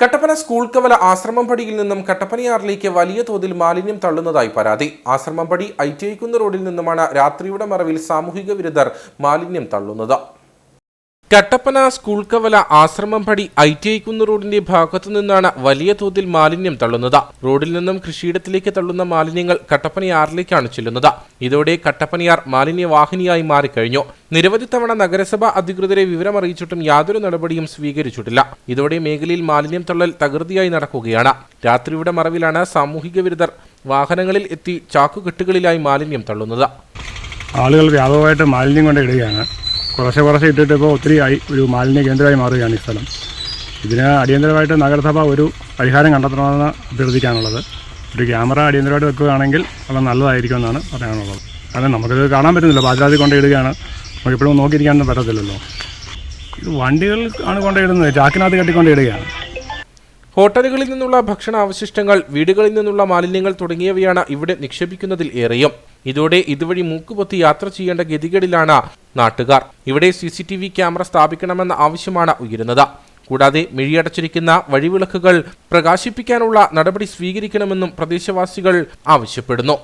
Kattappana school കവല ആശ്രമം പടിയിൽ നിന്നും കട്ടപ്പനയാറിലേക്ക് വലിയ തോതിൽ മാലിന്യം തള്ളുന്നതായി പരാതി. ആശ്രമം പടി ഐ ടി ഐക്കുന്ന് റോഡിൽ നിന്നുമാണ് രാത്രിയുടെ മറവിൽ സാമൂഹിക വിരുദ്ധർ മാലിന്യം തള്ളുന്നത്. കട്ടപ്പന സ്കൂൾ കവല ആശ്രമം പടി ഐ ടി ഐ കുന്ന് റോഡിന്റെ ഭാഗത്തു നിന്നാണ് വലിയ തോതിൽ മാലിന്യം തള്ളുന്നത്. റോഡിൽ നിന്നും കൃഷിയിടത്തിലേക്ക് തള്ളുന്ന മാലിന്യങ്ങൾ കട്ടപ്പനയാറിലേക്കാണ് ചെല്ലുന്നത്. ഇതോടെ കട്ടപ്പനയാർ മാലിന്യവാഹിനിയായി മാറിക്കഴിഞ്ഞു. നിരവധി തവണ നഗരസഭ അധികൃതരെ വിവരമറിയിച്ചിട്ടും യാതൊരു നടപടിയും സ്വീകരിച്ചിട്ടില്ല. ഇതോടെ മേഖലയിൽ മാലിന്യം തള്ളൽ തകൃതിയായി നടക്കുകയാണ്. രാത്രിയുടെ മറവിലാണ് സാമൂഹിക വിരുദ്ധർ വാഹനങ്ങളിൽ എത്തി ചാക്കുകെട്ടുകളിലായി മാലിന്യം തള്ളുന്നത്. ആളുകൾ വ്യാപകമായിട്ട് മാലിന്യം കൊണ്ട് ഇടുകയാണ് കുറേശ്ശെ കുറേശ്ശെ ഇട്ടിട്ട് ഇപ്പോൾ ഒത്തിരി ആയി ഒരു മാലിന്യ കേന്ദ്രമായി മാറുകയാണ് ഈ സ്ഥലം. ഇതിന് അടിയന്തരമായിട്ട് നഗരസഭ ഒരു പരിഹാരം കണ്ടെത്തണമെന്ന് അഭ്യർത്ഥിക്കാനുള്ളത്. ഒരു ക്യാമറ അടിയന്തരമായിട്ട് വെക്കുകയാണെങ്കിൽ വളരെ നല്ലതായിരിക്കും എന്നാണ് പറയാനുള്ളത്. കാരണം നമുക്കിത് കാണാൻ പറ്റുന്നില്ല. പാചകത്തിൽ കൊണ്ടിടുകയാണ് നമുക്കിപ്പോഴും നോക്കിയിരിക്കാനൊന്നും പറ്റത്തില്ലല്ലോ. ഇത് വണ്ടികൾ ആണ് കൊണ്ടിടുന്നത് ചാക്കിനകത്ത് കെട്ടിക്കൊണ്ടിടുകയാണ് ഹോട്ടലുകളിൽ നിന്നുള്ള ഭക്ഷണ അവശിഷ്ടങ്ങൾ വീടുകളിൽ നിന്നുള്ള മാലിന്യങ്ങൾ തുടങ്ങിയവയാണ് ഇവിടെ നിക്ഷേപിക്കുന്നതിൽ ഏറെയും. ഇതോടെ ഇതുവഴി മൂക്കുപൊത്തി യാത്ര ചെയ്യേണ്ട ഗതികേടിലാണ് നാട്ടുകാർ. ഇവിടെ C C T V camera സ്ഥാപിക്കണമെന്ന ആവശ്യമാണ് ഉയരുന്നത്. കൂടാതെ മിഴിയടച്ചിരിക്കുന്ന വഴിവിളക്കുകൾ പ്രകാശിപ്പിക്കാനുള്ള നടപടി സ്വീകരിക്കണമെന്നും പ്രദേശവാസികൾ ആവശ്യപ്പെടുന്നു.